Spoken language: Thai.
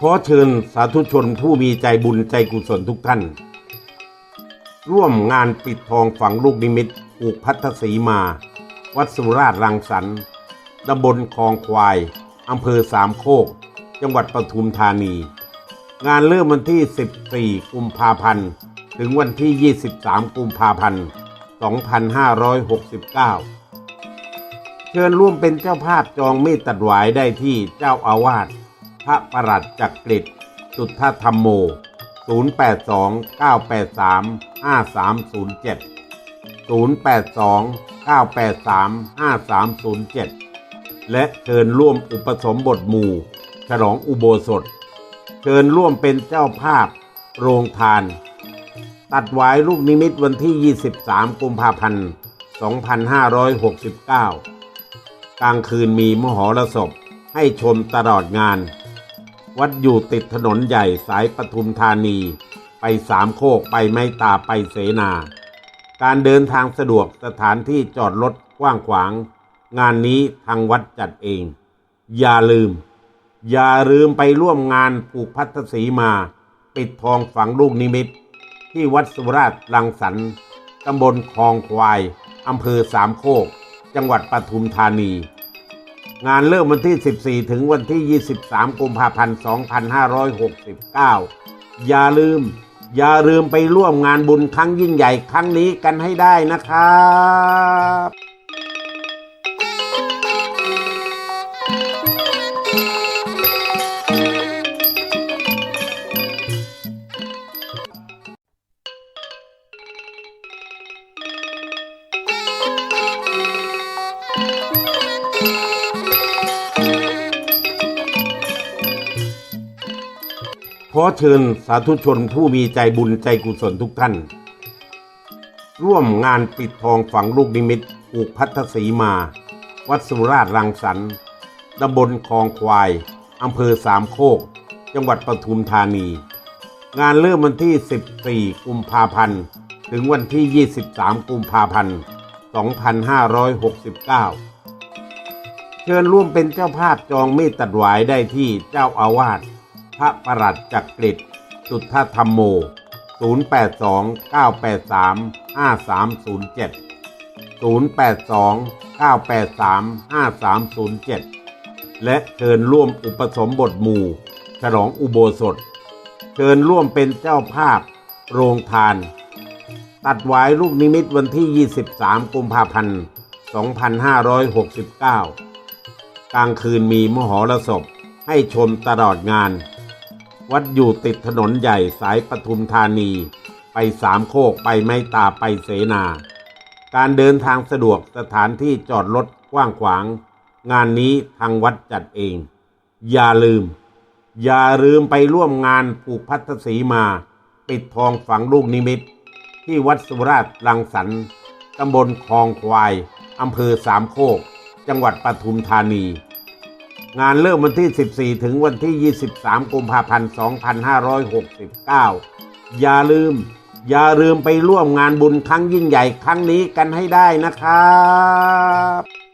ขอเชิญสาธุชนผู้มีใจบุญใจกุศลทุกท่าน ร่วมงานปิดทองฝังลูกนิมิตผูกพัทธสีมา วัดสุราษฎร์รังสรรค์ตำบลคลองควายอำเภอสามโคก จังหวัดปทุมธานี งานเริ่มวันที่ 14 กุมภาพันธ์ ถึงวันที่ 23 กุมภาพันธ์ 2569 เชิญร่วมเป็นเจ้าภาพจองเมตตัดหวายได้ที่เจ้าอาวาส พระประหลัดจักริดสุทธธรรมโม 082 983 5307 082 983 5307 และเชิญร่วมอุปสมบทหมู่ ฉลองอุโบสถ เชิญร่วมเป็นเจ้าภาพ โรงทาน ตัดหวายลูกนิมิตวันที่ 23 กุมภาพันธ์ 2569 กลางคืนมีมหรสพให้ชมตลอดงาน วัดอยู่ติดถนนใหญ่สายปทุมธานี ไปสามโคกไปไม้ตาไปเสนา การเดินทางสะดวกสถานที่จอดรถกว้างขวาง งานนี้ทางวัดจัดเอง อย่าลืม อย่าลืมไปร่วมงานผูกพัทสีมา ปิดทองฝังลูกนิมิต ที่วัดสุราษฎร์รังสรรค์ตำบลคลองควายอำเภอสามโคก จังหวัดปทุมธานี งานเริ่มวันที่ 14 ถึงวันที่ 23 กุมภาพันธ์ 2569 อย่าลืม อย่าลืมไปร่วมงานบุญครั้งยิ่งใหญ่ครั้งนี้กันให้ได้นะครับ ขอเชิญสาธุชนผู้มีใจบุญใจกุศลทุกท่าน ร่วมงานปิดทองฝังลูกนิมิตผูกพัทธสีมา วัดสุราษฎร์รังสรรค์ตำบลคลองควายอำเภอสามโคก จังหวัดปทุมธานี งานเริ่มวันที่ 14 กุมภาพันธ์ ถึงวันที่ 23 กุมภาพันธ์ 2569 เชิญร่วมเป็นเจ้าภาพจองเมตตัดหวายได้ที่เจ้าอาวาส พระประหลัดจักริดสุทธธรรมโม 082 983 5307 082 983 5307 และเชิญร่วมอุปสมบทหมู่ ฉลองอุโบสถ เชิญร่วมเป็นเจ้าภาพ โรงทาน ตัดหวายลูกนิมิตวันที่ 23 กุมภาพันธ์ 2569 กลางคืนมีมหรสพให้ชมตลอดงาน วัดอยู่ติดถนนใหญ่สายปทุมธานี ไปสามโคกไปไม้ตาไปเสนา การเดินทางสะดวกสถานที่จอดรถกว้างขวาง งานนี้ทางวัดจัดเอง อย่าลืม อย่าลืมไปร่วมงานผูกพัทธสีมา ปิดทองฝังลูกนิมิต ที่วัดสุราษฎร์รังสรรค์ตำบลคลองควายอำเภอสามโคก จังหวัดปทุมธานี งานเริ่มวันที่ 14 ถึงวันที่ 23 กุมภาพันธ์ 2569 อย่าลืม อย่าลืมไปร่วมงานบุญครั้งยิ่งใหญ่ครั้งนี้กันให้ได้นะครับ